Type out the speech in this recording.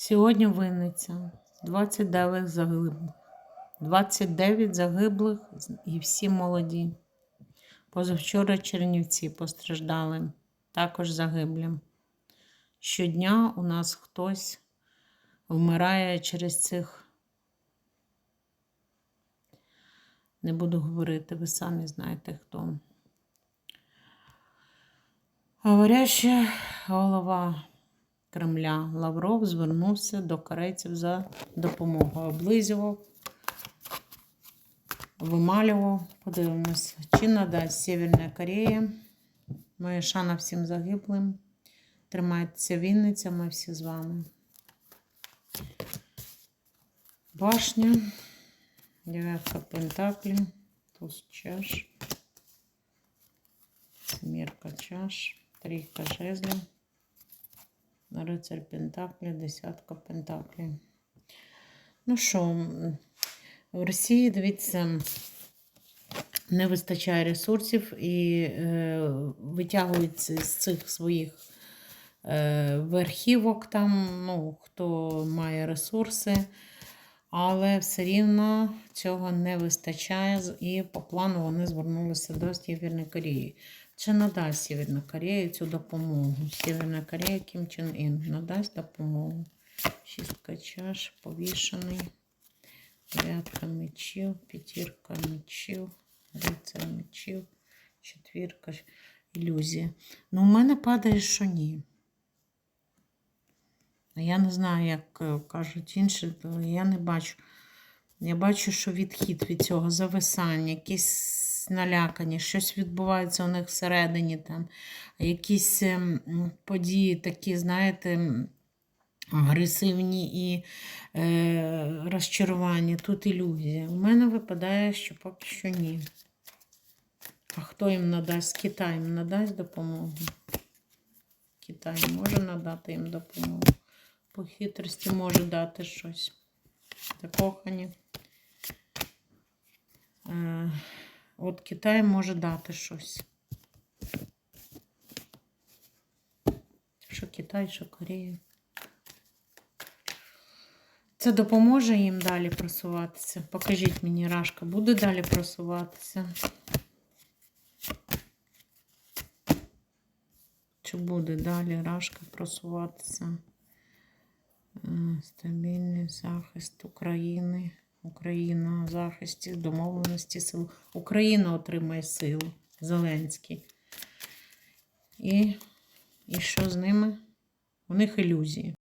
Сьогодні Винниця. 29 загиблих. 29 загиблих і всі молоді. Позавчора Чернівці постраждали, також загиблі. Щодня у нас хтось вмирає через цих. Не буду говорити, ви самі знаєте хто. Говоряща голова Кремля Лавров звернувся до корейців за допомогою. Облизував, вималював. Подивимося, чи надасть Северна Корея. Моя шана всім загиблим. Тримайтеся Вінниця, ми всі з вами. Башня, дев'ятка пентаклі, туз чаш, смірка чаш, трійка жезлів. Рицарь Пентаклі, десятка Пентаклі. Ну що, в Росії, дивіться, не вистачає ресурсів і е, витягуються з цих своїх е, верхівок, там, ну, хто має ресурси, але все рівно цього не вистачає, і по плану вони звернулися до Сєвєрної Кореї. Чи надасть Сєвєрна Корея цю допомогу? Сєвєрна Корея Кім Чен Ін надасть допомогу. Шістка чаш, повішений, дев'ятка мечів, п'ятірка мечів, рицар мечів, четвірка, ілюзія. Ну, у мене падає, що ні. Я не знаю, як е, кажуть інші, але я не бачу. Я бачу, що відхід від цього зависання, якісь налякані, щось відбувається у них всередині, там, якісь ем, події такі, знаєте, агресивні і е, розчарування. Тут ілюзія. У мене випадає, що поки що ні. А хто їм надасть? Китай їм надасть допомогу? Китай може надати їм допомогу. По хитрості може дати щось. Закохані. Е, От Китай може дати щось. Що Китай, що Корея. Це допоможе їм далі просуватися. Покажіть мені, Рашка, буде далі просуватися? Чи буде далі Рашка просуватися? Стабільний захист України. Україна в захисті, домовленості сил. Україна отримає силу. Зеленський. І, І що з ними? У них ілюзії.